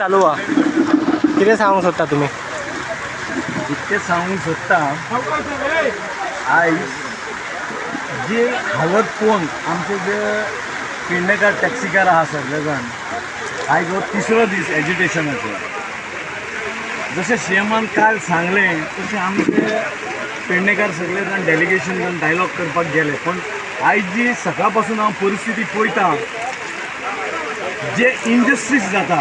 चालू हा किती सांगूंक सोदता तुमी इतकें सांगूंक सोदता आयज जी हालत पळोवन आमचे जे पेडणेकार टॅक्सीकार आहा सगळे जाण आयज हो तिसरो दीस एज्युकेशनाचो जशें सीएमान काल सांगलें तशें आमचे पेडणेकार सगळे जाण डेलिगेशन जावन डायलॉग करपाक गेले. पण आयज जी सकाळपासून हांव परिस्थिती पळयता जे इंडस्ट्रीज जाता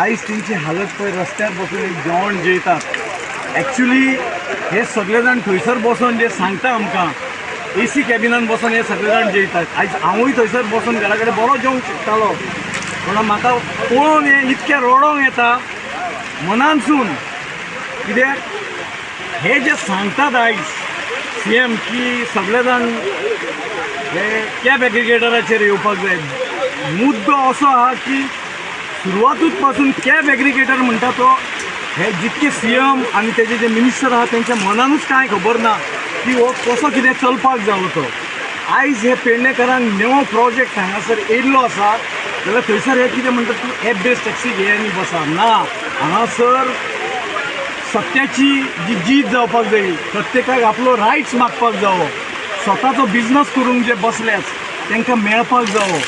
आयज तेंची हालत पळय रस्त्यार बसून एक जेवण जेयतात एक्चुली हे सगळे जाण थंयसर बसून जे सांगता आमकां ए सी कॅबिनान बसून हे सगळे जाण जेयतात आयज हांवूय थंयसर बसून घरा कडेन बरो जेवंक शकतालो. पूण म्हाका पळोवन हें इतकें रडोंक येता. मनानसून कित्याक हे जे सांगतात आयज सी एम की सगळे जाण हे कॅब एग्रिगेटराचेर येवपाक जाय. मुद्दो असो आहा की सुरुवातीपासून पासून कॅब ॲग्रिगेटर म्हणटा तो. हे जितके सी एम आनी तेजे जे मिनिस्टर आहा तेंच्या मनानूच कांय खबर ना की हो कसो कितें चलपाक जावो तो. आयज हे पेडणेकारांक नवो प्रोजेक्ट हांगासर येयल्लो आसा जाल्यार थंयसर हे कितें म्हणटा तूं एप बेस्ड टॅक्सी घे आनी बसा. ना. हांगासर सत्याची जी जीत जावपाक जाय प्रत्येकाक आपलो रायट्स मागपाक जावो. स्वताचो बिझनस करूंक जे बसल्यात तांकां मेळपाक जावो.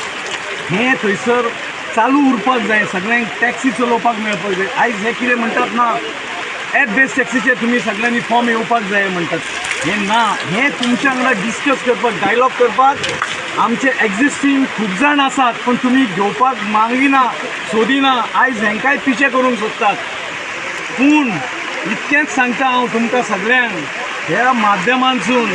हें थंयसर चालू उरपाक जाय सगळ्यांक टॅक्सी चलोवपाक मेळपाक जाय. आयज हे कितें म्हणटात ना एप बेस्ड टॅक्सीचे तुमी सगळ्यांनी फॉर्म येवपाक जाय म्हणटात हें ना हें तुमच्या वांगडा डिस्कस करपाक डायलॉग करपाक आमचे एग्जिस्टींग खूब जाण आसात पण तुमी घेवपाक मागिना सोदिना आयज हेंकाय पिशे करूंक सोदतात. पूण इतकेंच सांगता हांव तुमकां सगळ्यांक ह्या माध्यमांसून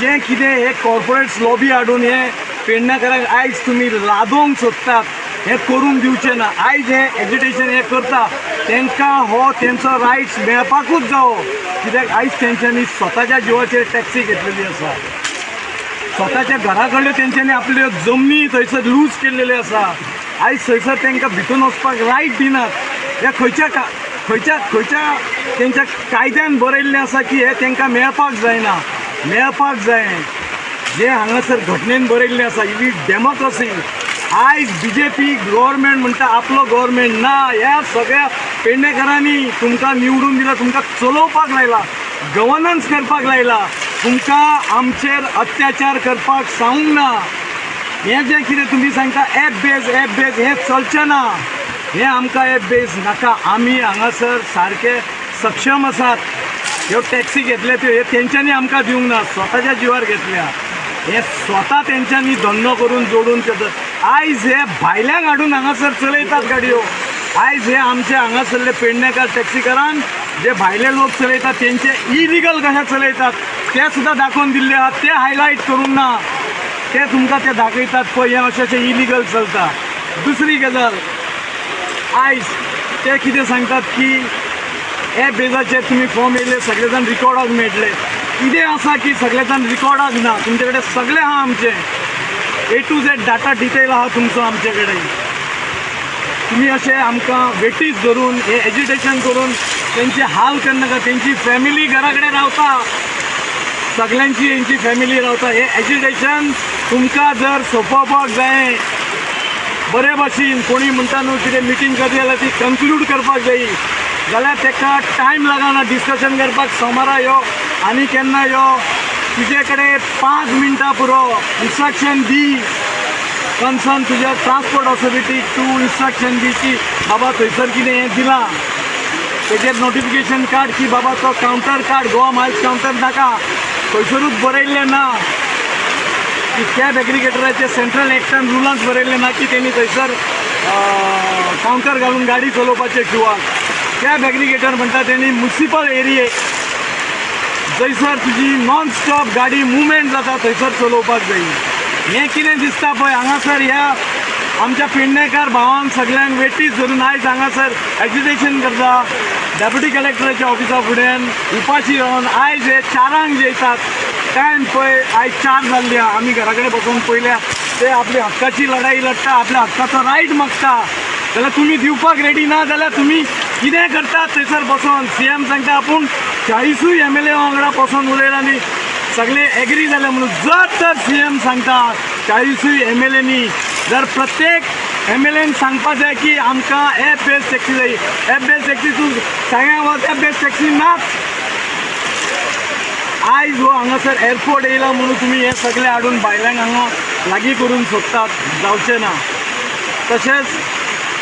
जें कितें हे कॉर्पोरेट्स लॉबी हाडून हे पेडणेकारांक आयज तुमी लादोवंक सोदतात. हें करून दिवचें ना. आयज हें एज्युटेशन हें करता तांकां हो तेंचो रायट्स मेळपाकूच जावो. कित्याक? आयज तेंच्यांनी स्वताच्या जिवाचेर टॅक्सी घेतलेली आसा स्वताच्या घरा कडल्यो तेंच्यांनी आपल्यो जमनी थंयसर लूज केल्लेल्यो आसा आयज थंयसर तांकां भितून वचपाक रायट दिनात. हे खंयच्या का खंयच्या खंयच्या तेंच्या कायद्यान बरयल्लें आसा की हे तांकां मेळपाक जायना. मेळपाक जाय. जें हांगासर घटनेन बरयल्लें आसा ही डेमोक्रेसी आयज बी जे पी गव्हर्मेंट म्हणटा आपलो गव्हर्मेंट ना ह्या सगळ्या पेडणेकारांनी तुमकां निवडून दिला तुमकां चलोवपाक लायला गव्हर्नन्स करपाक लायला. तुमकां आमचेर अत्याचार करपाक सांगूंक ना. हें जें कितें तुमी सांगता एप बेज एप बेज हें चलचें ना. हें आमकां एप बेज नाका. आमी हांगासर सारके सक्षम आसात. ह्यो टॅक्सी घेतल्या त्यो हे तेंच्यांनी आमकां दिवंक ना. स्वताच्या जिवार घेतल्या. हे स्वता तेंच्यांनी धंदो करून जोडून ते आयज हे भायल्यांक हाडून हांगासर चलयतात गाडयो. आयज हे आमचे हांगासरले पेडणेकार टॅक्सीकारान जे भायले लोक चलयतात तेंचे इलिगल कशें चलयतात ते सुद्दां दाखोवन दिल्ले आहात ते हायलायट करूंक ना. ते तुमकां ते दाखयतात पळय हें अशें अशें इलिगल चलता दुसरी गजाल. आयज ते कितें सांगतात की हे बेजाचे तुमी फॉर्म येयले सगळे जाण रिकॉर्डाक मेळटले कितें आसा की सगळे जाण रिकॉर्डाक ना तुमचे कडेन सगळें आहा आमचें. A to Z data detail आहा तुमचो आमचे कडेन तुमी अशें आमकां वेटीस धरून हे एज्युटेशन करून तेंचे हाल करनाका तेंची फॅमिली घरा कडेन रावता. सगळ्यांची हेंची फॅमिली रावता. हे एज्युकेशन तुमकां जर सोंपोवपाक जाय बरे भाशेन कोणी म्हणटा न्हू कितें मिटींग करता जाल्यार ती कन्क्लूड करपाक जायी जाल्यार ताका टायम लागना डिस्कशन करपाक सोमारा यो आनी केन्ना यो. तुजे कडेन पांच मिनटां पुरो इन्स्ट्रक्शन दी. कन्सर्न तुज्या ट्रान्सपोर्ट ऑथॉरिटी तूं इन्स्ट्रक्शन दी की बाबा थंयसर कितें हें दिलां. तेजेर नोटिफिकेशन काड की बाबा तो कावंटर काड गोवा मायल्स कावंटर नाका थंयसरूच बरयल्लें ना. की कॅब एग्रिगेटराचे सेंट्रल एक्टान रुलांत बरयल्लें ना की तेणी थंयसर कावंटर घालून गाडी चलोवपाचें किंवा कॅब एग्रिगेटर म्हणटा तेणी मुन्सिपल एरियेक थंयसर तुजी नॉन स्टॉप गाडी मुवमेंट जाता थंयसर चलोवपाक जाय हें कितें दिसता पळय हांगासर ह्या आमच्या पेडणेकार भावान सगळ्यांक वेटीच धरून आयज हांगासर एज्युटेशन करता. डेप्युटी कलेक्टराच्या ऑफिसा फुड्यान उपाशी रावन आयज हे चारांक जेयतात टायम पळय आयज चार जाल्ले आहा. आमी घरा कडेन बसून पयल्या ते आपली हक्काची लढाई लढटा आपल्या हक्काचो रायट मागता. जाल्यार तुमी दिवपाक रेडी ना जाल्यार तुमी कितें करतात थंयसर बसून सी एम सांगता आपूण चाळीसूय एम एल ए वांगडा बसून उलयला आनी सगळे एग्री जाले म्हणून जर तर सी एम सांगता चाळीसूय एम एल एनी जर प्रत्येक एम एल एन सांगपा जाय की आमकां हे बेस्ट टॅक्सी जाय हे बेस्ट टॅक्सी तूं सांगा वच एप बेस टॅक्सी ना? आयज हो हांगासर एअरपोर्ट येयला म्हणून तुमी हे सगळे हाडून बायलांक हांगा लागीं करून सोदतात जावचें ना. तशेंच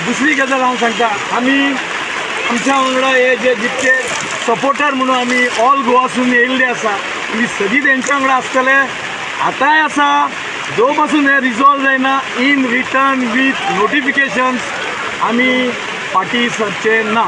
दुसरी गजाल हांव सांगता आमी आमच्या वांगडा हे जे जितके सपोर्टर म्हणून आमी ऑल गोवासून येयल्ले आसा आमी सगळीं तेंच्या वांगडा आसतले आतांय आसा जो पासून हे रिजॉल्व जायना इन रिटर्न वीथ नोटिफिकेशन्स आमी फाटी सरचे ना